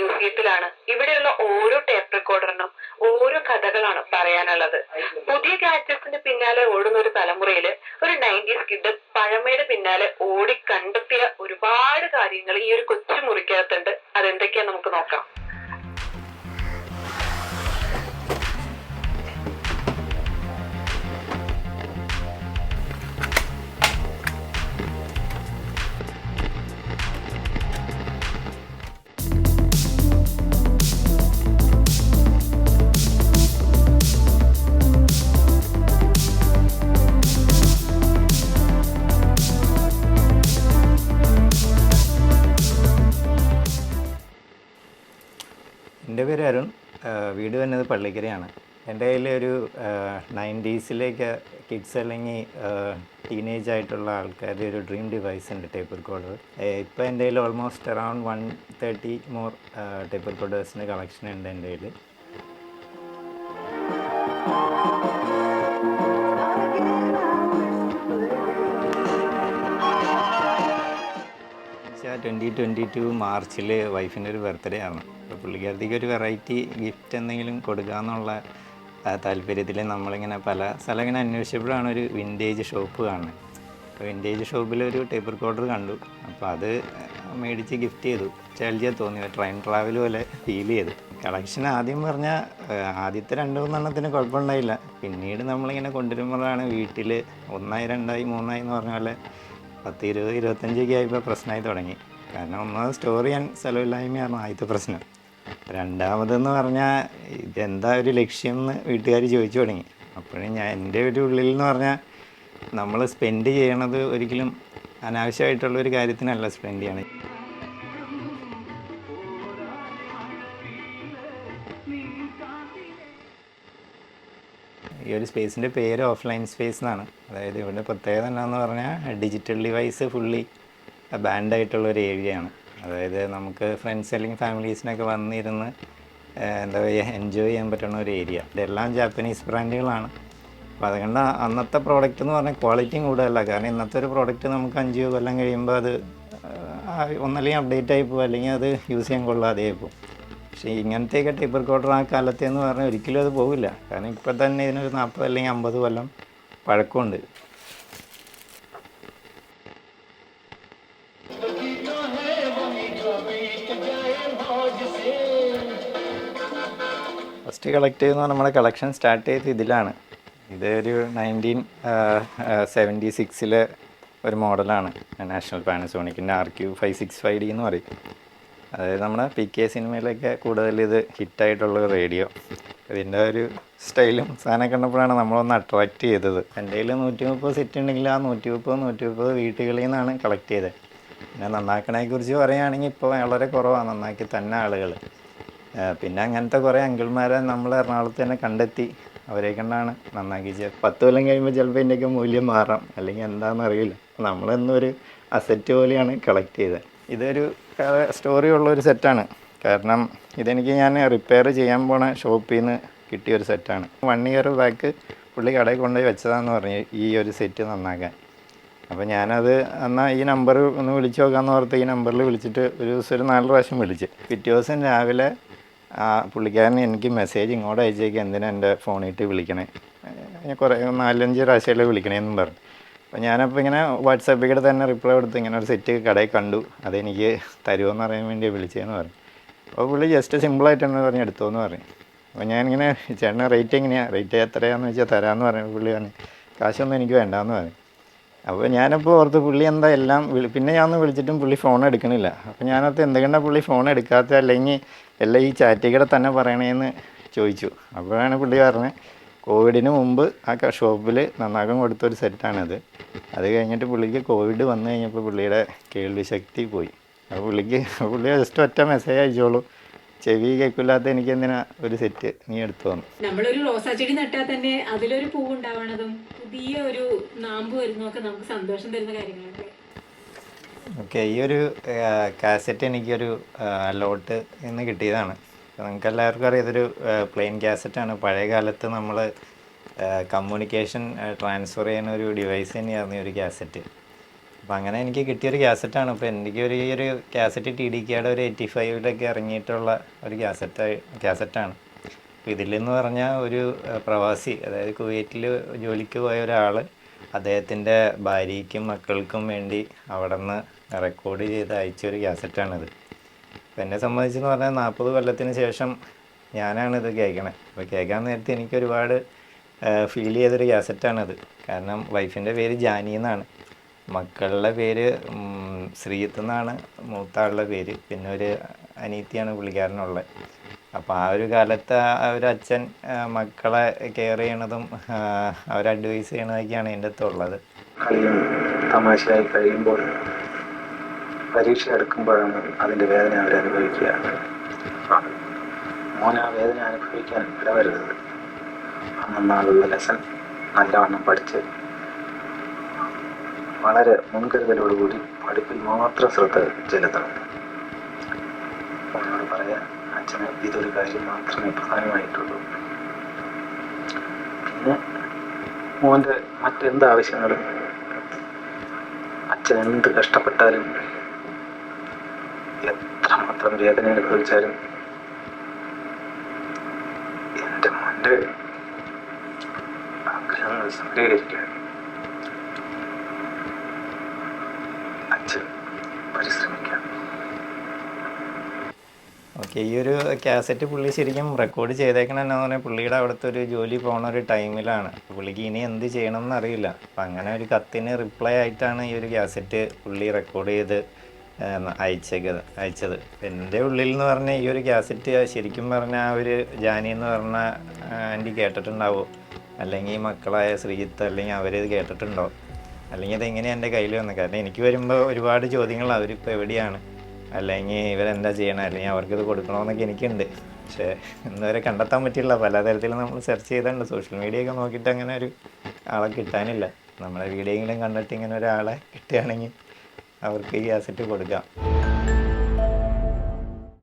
മ്യൂസിയത്തിലാണ്. ഇവിടെയുള്ള ഓരോ ടേപ്പ് റെക്കോർഡറിനും ഓരോ കഥകളാണ് പറയാനുള്ളത്. പുതിയ ഗാഡ്ജറ്റ്സിന്റെ പിന്നാലെ ഓടുന്ന ഒരു തലമുറയിൽ ഒരു നയന്റീസ് കിഡ് പഴമയുടെ പിന്നാലെ ഓടി കണ്ടെത്തിയ ഒരുപാട് കാര്യങ്ങൾ ഈ ഒരു കൊച്ചു മുറിക്കകത്തുണ്ട് അതെന്തൊക്കെയാ നമുക്ക് നോക്കാം. എന്റെ പേര് അരുൺ. വീട് വരുന്നത് പള്ളിക്കരയാണ്. എന്റെ കയ്യിൽ ഒരു നയന്റീസിലേക്ക് കിഡ്സ് അല്ലെങ്കിൽ ടീനേജ് ആയിട്ടുള്ള ആൾക്കാരുടെ ഒരു ഡ്രീം ഡിവൈസ് ഉണ്ട് ടേപ്പ് റെക്കോർഡർ ഇപ്പോൾ എന്റെ കയ്യിൽ almost around one thirty more tape റെക്കോർഡേഴ്സിന്റെ collection ഉണ്ട് എന്റെ കയ്യിൽ. ട്വന്റി ട്വന്റി ടു മാർച്ചിൽ വൈഫിന്റെ ഒരു ബർത്ത്ഡേ ആണ്. പുള്ളിക്കാരത്തേക്ക് ഒരു വെറൈറ്റി ഗിഫ്റ്റ് എന്തെങ്കിലും കൊടുക്കാമെന്നുള്ള താല്പര്യത്തിൽ നമ്മളിങ്ങനെ പല സ്ഥലം ഇങ്ങനെ അന്വേഷിച്ചപ്പോഴാണ് ഒരു വിന്റേജ് ഷോപ്പ് കാണുന്നത്. അപ്പോൾ വിന്റേജ് ഷോപ്പിൽ ഒരു ടേപ്പ് റെക്കോർഡർ കണ്ടു. അപ്പോൾ അത് മേടിച്ച് ഗിഫ്റ്റ് ചെയ്തു. ചാലിജിയാ തോന്നി. ട്രെയിൻ ട്രാവൽ പോലെ ഫീൽ ചെയ്തു. കളക്ഷൻ ആദ്യം പറഞ്ഞാൽ ആദ്യത്തെ രണ്ട് മൂന്നെണ്ണത്തിന് കുഴപ്പമുണ്ടായില്ല. പിന്നീട് നമ്മളിങ്ങനെ കൊണ്ടുവരുമ്പോഴാണ് വീട്ടിൽ ഒന്നായി രണ്ടായി മൂന്നായി എന്ന് പറഞ്ഞ പോലെ പത്ത് ഇരുപത് ഇരുപത്തഞ്ചൊക്കെ ആയപ്പോൾ പ്രശ്നമായി തുടങ്ങി. കാരണം ഒന്നാമത് സ്റ്റോർ ചെയ്യാൻ സ്ഥലമില്ലായ്മയാണ് ആദ്യത്തെ പ്രശ്നം. രണ്ടാമതെന്ന് പറഞ്ഞാൽ ഇതെന്താ ഒരു ലക്ഷ്യം എന്ന് വീട്ടുകാർ ചോദിച്ചു തുടങ്ങി. അപ്പോഴും ഞാൻ എന്റെ ഒരു ഉള്ളിൽ എന്ന് പറഞ്ഞാൽ നമ്മൾ സ്പെൻഡ് ചെയ്യണത് ഒരിക്കലും അനാവശ്യമായിട്ടുള്ള ഒരു കാര്യത്തിനല്ല സ്പെൻഡ് ചെയ്യണത് ഈ ഒരു സ്പേസിന്റെ പേര് ഓഫ്ലൈൻ സ്പേസ് എന്നാണ്. അതായത് ഇവിടെ പ്രത്യേകത എന്താണെന്ന് പറഞ്ഞാൽ ഡിജിറ്റൽ ഡിവൈസ് ഫുള്ളി ബാൻഡ് ആയിട്ടുള്ള ഒരു ഏരിയയാണ് അതായത് നമുക്ക് ഫ്രണ്ട്സ് അല്ലെങ്കിൽ ഫാമിലീസിനൊക്കെ വന്നിരുന്ന് എന്താ പറയുക എൻജോയ് ചെയ്യാൻ പറ്റുന്ന ഒരു ഏരിയ ഇതെല്ലാം ജാപ്പനീസ് ബ്രാൻഡുകളാണ് അപ്പോൾ അതുകൊണ്ട് അന്നത്തെ പ്രോഡക്റ്റ് എന്ന് പറഞ്ഞാൽ ക്വാളിറ്റിയും കൂടുതലല്ല. കാരണം ഇന്നത്തെ ഒരു പ്രോഡക്റ്റ് നമുക്ക് അഞ്ച് കൊല്ലം കഴിയുമ്പോൾ അത് ഒന്നല്ലെങ്കിൽ അപ്ഡേറ്റ് ആയി പോകും. അല്ലെങ്കിൽ അത് യൂസ് ചെയ്യാൻ കൊള്ളാതെ പോകും. പക്ഷേ ഇങ്ങനത്തെയൊക്കെ ടേപ്പ് റെക്കോർഡർ ആ കാലത്തേന്ന് പറഞ്ഞാൽ ഒരിക്കലും അത് പോകില്ല കാരണം ഇപ്പം തന്നെ ഇതിനൊരു നാൽപ്പത് അല്ലെങ്കിൽ അമ്പത് കൊല്ലം പഴക്കമുണ്ട്. ഫസ്റ്റ് കളക്ട് ചെയ്യുന്ന നമ്മുടെ കളക്ഷൻ സ്റ്റാർട്ട് ചെയ്ത് ഇതിലാണ്. ഇത് ഒരു നയന്റീൻ സെവന്റി സിക്സിലെ ഒരു മോഡലാണ് national പാനസോണിക്കിന്റെ R Q five six five D എന്ന് പറയും. അതായത് നമ്മുടെ പി കെ സിനിമയിലൊക്കെ കൂടുതൽ ഇത് ഹിറ്റായിട്ടുള്ള റേഡിയോ ഇതിന്റെ ഒരു സ്റ്റൈലും സാധനം കണ്ടപ്പോഴാണ് നമ്മളൊന്ന് അട്രാക്റ്റ് ചെയ്തത്. എന്റെ കയ്യിൽ നൂറ്റി മുപ്പത് സെറ്റ് ഉണ്ടെങ്കിൽ ആ നൂറ്റി മുപ്പത് നൂറ്റി മുപ്പത് വീട്ടുകളിൽ നിന്നാണ് കളക്ട് ചെയ്തത്. പിന്നെ നന്നാക്കണേക്കുറിച്ച് പറയുകയാണെങ്കിൽ ഇപ്പോൾ വളരെ കുറവാണ് നന്നാക്കി തന്നെ ആളുകൾ പിന്നെ അങ്ങനത്തെ കുറേ അങ്കിൾമാരെ നമ്മൾ എറണാകുളത്ത് തന്നെ കണ്ടെത്തി. അവരെ കണ്ടാണ് നന്നാക്കിച്ചത് പത്ത് കൊല്ലം കഴിയുമ്പോൾ ചിലപ്പോൾ ഇതിന്റെയൊക്കെ മൂല്യം മാറാം. അല്ലെങ്കിൽ എന്താണെന്ന് അറിയില്ല. നമ്മളെന്നൊരു അസറ്റ് പോലെയാണ് കളക്ട് ചെയ്തത്. ഇതൊരു സ്റ്റോറി ഉള്ള ഒരു സെറ്റാണ് കാരണം ഇതെനിക്ക് ഞാൻ റിപ്പയർ ചെയ്യാൻ പോണ ഷോപ്പിൽ നിന്ന് കിട്ടിയ ഒരു സെറ്റാണ് വൺ ഇയർ ബാക്ക് പുള്ളി കടയിൽ കൊണ്ടുപോയി വെച്ചതാണെന്ന് പറഞ്ഞു ഈ ഒരു സെറ്റ് നന്നാക്കാൻ. അപ്പോൾ ഞാനത് എന്നാൽ ഈ നമ്പർ ഒന്ന് വിളിച്ച് നോക്കാമെന്ന് ഓർത്ത് ഈ നമ്പറിൽ വിളിച്ചിട്ട് ഒരു ദിവസം ഒരു നാല് പ്രാവശ്യം വിളിച്ച്. പിറ്റേ ദിവസം രാവിലെ പുള്ളിക്കാരൻ എനിക്ക് മെസ്സേജ് ഇങ്ങോട്ട് അയച്ചേക്ക് എന്തിനാ എന്റെ ഫോണിട്ട് വിളിക്കണേ? കുറേ നാലഞ്ച് പ്രാവശ്യമല്ലേ വിളിക്കണേന്നും പറഞ്ഞു. അപ്പോൾ ഞാനപ്പോൾ ഇങ്ങനെ വാട്സാപ്പിൽ കൂടെ തന്നെ റിപ്ലൈ കൊടുത്ത് ഇങ്ങനെ ഒരു സെറ്റ് കടയിൽ കണ്ടു. അതെനിക്ക് തരുമോയെന്ന് അറിയാൻ വേണ്ടി വിളിച്ചതെന്ന് പറഞ്ഞു. അപ്പോൾ പുള്ളി ജസ്റ്റ് സിമ്പിളായിട്ടാണ് പറഞ്ഞു എടുത്തോന്ന് പറഞ്ഞു. അപ്പോൾ ഞാനിങ്ങനെ ചേട്ടന് റേറ്റ് എങ്ങനെയാണ് റേറ്റ് എത്രയാണെന്ന് വെച്ചാൽ തരാമെന്ന് പറഞ്ഞു. പുള്ളി പറഞ്ഞു കാശൊന്നും എനിക്ക് വേണ്ടാന്ന് പറഞ്ഞു. അപ്പോൾ ഞാനിപ്പോൾ ഓർത്ത് പുള്ളി എന്താ എല്ലാം വിളി പിന്നെ ഞാൻ ഒന്ന് വിളിച്ചിട്ടും പുള്ളി ഫോൺ എടുക്കണില്ല. അപ്പോൾ ഞാനത് എന്തുകൊണ്ടാണ് പുള്ളി ഫോൺ എടുക്കാത്ത അല്ലെങ്കിൽ എല്ലാം ഈ ചാറ്റിക്കടെ തന്നെ പറയണേന്ന് ചോദിച്ചു. അപ്പോഴാണ് പുള്ളി പറഞ്ഞത് കോവിഡിന് മുമ്പ് ആ ഷോപ്പിൽ നന്നാക്കം കൊടുത്തൊരു സെറ്റാണത് അത് കഴിഞ്ഞിട്ട് പുള്ളിക്ക് കോവിഡ് വന്നു കഴിഞ്ഞപ്പോൾ പുള്ളിയുടെ കേൾവി ശക്തി പോയി. അപ്പോൾ പുള്ളിക്ക് പുള്ളി ജസ്റ്റ് ഒറ്റ മെസ്സേജ് അയച്ചോളൂ. ചെവി കേൾക്കില്ലാത്ത എനിക്ക് എന്തിനാ ഒരു സെറ്റ്? നീ എടുത്തു വന്നു നമ്മളൊരു റോസാ ചെടി നട്ടാൽ തന്നെ അതിലൊരു പൂവുണ്ടാവണതും പുതിയ ഒരു നാമ്പ് വരുന്നതൊക്കെ നമുക്ക് സന്തോഷം തരുന്ന കാര്യങ്ങളൊക്കെ ഓക്കെ ഈ ഒരു കാസറ്റ് എനിക്കൊരു ലോട്ട് നിന്ന് കിട്ടിയതാണ്. നിങ്ങൾക്ക് എല്ലാവർക്കും അറിയാം ഇതൊരു പ്ലെയിൻ കാസറ്റാണ്. പഴയ കാലത്ത് നമ്മൾ കമ്മ്യൂണിക്കേഷൻ ട്രാൻസ്ഫർ ചെയ്യുന്ന ഒരു ഡിവൈസ് തന്നെയായിരുന്നു ഈ ഒരു കാസറ്റ്. അപ്പം അങ്ങനെ എനിക്ക് കിട്ടിയൊരു കാസറ്റാണ്. ഇപ്പോൾ എനിക്ക് ഒരു ഈ ഒരു കാസറ്റ് ടി ഡി കെയുടെ ഒരു എയ്റ്റി ഫൈവിലൊക്കെ ഇറങ്ങിയിട്ടുള്ള ഒരു കാസറ്റ് കാസറ്റാണ്. അപ്പോൾ ഇതിലെന്ന് പറഞ്ഞാൽ ഒരു പ്രവാസി അതായത് കുവൈറ്റിൽ ജോലിക്ക് പോയ ഒരാൾ അദ്ദേഹത്തിന്റെ ഭാര്യയ്ക്കും മക്കൾക്കും വേണ്ടി അവിടെ നിന്ന് റെക്കോർഡ് ചെയ്ത് അയച്ചൊരു കാസറ്റാണിത്. അപ്പോൾ എന്നെ സംബന്ധിച്ചെന്ന് പറഞ്ഞാൽ നാൽപ്പത് കൊല്ലത്തിന് ശേഷം ഞാനാണ് ഇത് കേൾക്കണത് അപ്പോൾ കേൾക്കാൻ നേരത്തെ എനിക്ക് ഒരുപാട് ഫീൽ ചെയ്തൊരു കാസറ്റാണിത്. കാരണം വൈഫിന്റെ പേര് ജാനി എന്നാണ്. മക്കളുടെ പേര് ശ്രീയത്ത് എന്നാണ്. മൂത്ത ആളുടെ പേര്. പിന്നെ ഒരു അനീത്തിയാണ് പുള്ളിക്കാരനുള്ളത്. അപ്പോൾ ആ ഒരു കാലത്ത് ആ ഒരു അച്ഛൻ മക്കളെ കെയർ ചെയ്യണതും അവരെ അഡ്വൈസ് ചെയ്യണതൊക്കെയാണ് എന്റെ അടുത്തുള്ളത് കളിയും തമാശയായി കഴിയുമ്പോൾ പരീക്ഷ എടുക്കുമ്പോഴാണ് അതിന്റെ വേദന അവർ അനുഭവിക്കുക. മോൻ ആ വേദന അനുഭവിക്കാൻ ഇടവരുത്. അന്നാളുള്ള ലെസൺ നല്ലവണ്ണം പഠിച്ച് വളരെ മുൻകരുതലോടുകൂടി പഠിപ്പിൽ മാത്രം ശ്രദ്ധ ചെലുത്തണം. അവനോട് പറയാൻ അച്ഛന് ഇതൊരു കാര്യം മാത്രമേ പ്രധാനമായിട്ടുള്ളൂ. പിന്നെ മോന്റെ മറ്റെന്ത് ആവശ്യങ്ങളും അച്ഛൻ എന്ത് കഷ്ടപ്പെട്ടാലും എത്രമാത്രം വേദന അനുഭവിച്ചാലും എന്റെ മോന്റെ ആഗ്രഹങ്ങൾ സഫലീകരിക്കാൻ അച്ഛൻ ഓക്കെ ഈ ഒരു കാസറ്റ് പുള്ളി ശരിക്കും റെക്കോർഡ് ചെയ്തേക്കണെന്ന് പറഞ്ഞാൽ പുള്ളിയുടെ അവിടുത്തെ ഒരു ജോലി പോണ ഒരു ടൈമിലാണ്. പുള്ളിക്ക് ഇനി എന്ത് ചെയ്യണം എന്നറിയില്ല അപ്പം അങ്ങനെ ഒരു കത്തിന് റിപ്ലൈ ആയിട്ടാണ് ഈ ഒരു കാസറ്റ് പുള്ളി റെക്കോർഡ് ചെയ്ത് അയച്ചത് അയച്ചത്. എന്റെ ഉള്ളിൽ എന്ന് പറഞ്ഞാൽ ഈ ഒരു കാസറ്റ് ശരിക്കും പറഞ്ഞാൽ ആ ഒരു ജാനി എന്ന് പറഞ്ഞ ആന്റി കേട്ടിട്ടുണ്ടാവോ? അല്ലെങ്കിൽ മക്കളായ ശ്രീജിത്ത് അല്ലെങ്കിൽ അവരിത് കേട്ടിട്ടുണ്ടോ? അല്ലെങ്കിൽ ഇതെങ്ങനെയാണ് എന്റെ കയ്യിൽ വന്നത്? കാരണം എനിക്ക് വരുമ്പോൾ ഒരുപാട് ചോദ്യങ്ങൾ അവരിപ്പോൾ എവിടെയാണ്? അല്ലെങ്കിൽ ഇവരെന്താ ചെയ്യണം? അല്ലെങ്കിൽ അവർക്കിത് കൊടുക്കണമെന്നൊക്കെ എനിക്കുണ്ട്. പക്ഷേ ഇന്നുവരെ കണ്ടെത്താൻ പറ്റില്ല പലതരത്തിലും നമ്മൾ സെർച്ച് ചെയ്തിട്ടുണ്ട്. സോഷ്യൽ മീഡിയ ഒക്കെ നോക്കിയിട്ട് അങ്ങനെ ഒരു ആളെ കിട്ടാനില്ല. നമ്മളെ വീഡിയോയിലും കണ്ടിട്ട് ഇങ്ങനെ ഒരാളെ കിട്ടുകയാണെങ്കിൽ അവർക്ക് ഈ അസറ്റ് കൊടുക്കാം.